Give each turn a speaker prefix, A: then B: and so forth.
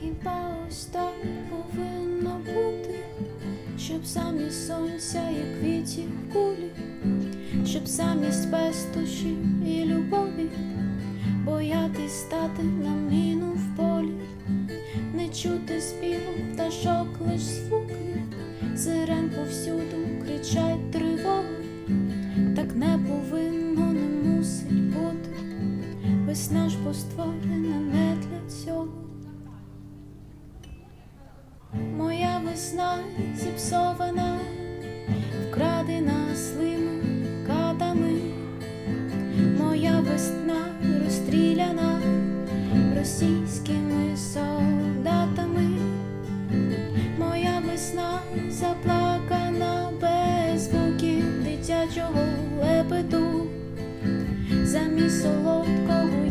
A: Хіба ось так повинно бути, щоб замість сонця і квітів кулі, щоб замість пестощі і любові, боятись стати на міну в полі, не чути співу пташок лиш звуки, сирен повсюду кричать тривога, так не повинно, не мусить бути. Весна ж бо весна зіпсована, вкрадена злими катами, моя весна розстріляна російськими солдатами, моя весна заплакана без звуків дитячого лепету, замість солодкого